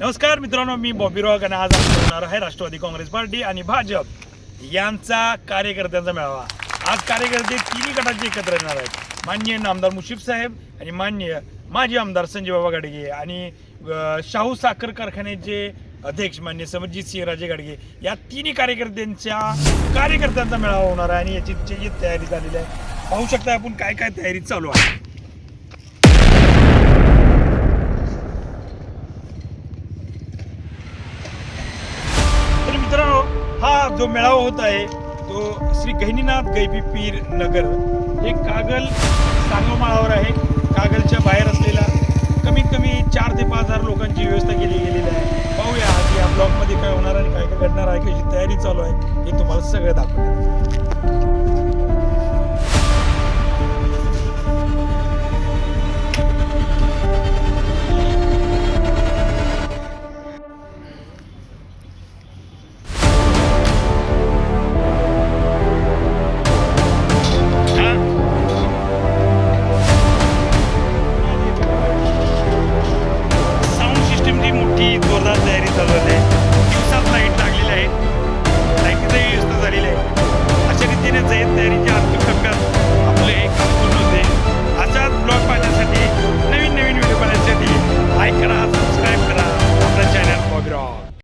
नमस्कार मित्रांनो मी बॉबी रॉक आणि आज आपण होणार आहे राष्ट्रवादी काँग्रेस पार्टी आणि भाजप यांचा कार्यकर्त्यांचा मेळावा. आज कार्यकर्ते तिन्ही गटाचे एकत्र येणार आहेत. मान्य आमदार मुशीफ साहेब आणि मान्य माजी आमदार संजय बाबा गाडगे आणि शाहू साखर कारखान्याचे अध्यक्ष मान्य समरजित सिंह राजे गाडगे या तिन्ही कार्यकर्त्यांच्या कार्यकर्त्यांचा मेळावा होणार आहे आणि याची तयारी झालेली आहे पाहू शकता आपण काय काय तयारी चालू आहे. जो मेळावा होत आहे तो श्री गहिनीनाथ गैबी पीर नगर. हे कागल सांगोमाळावर आहे. कागलच्या बाहेर असलेला कमीत कमी चार ते पाच हजार लोकांची व्यवस्था केली गेलेली आहे. पाहूया आज या ब्लॉकमध्ये काय होणार आणि काय काय घडणार आहे कशी तयारी चालू आहे हे तुम्हाला सगळं दाखवतो. meritano né?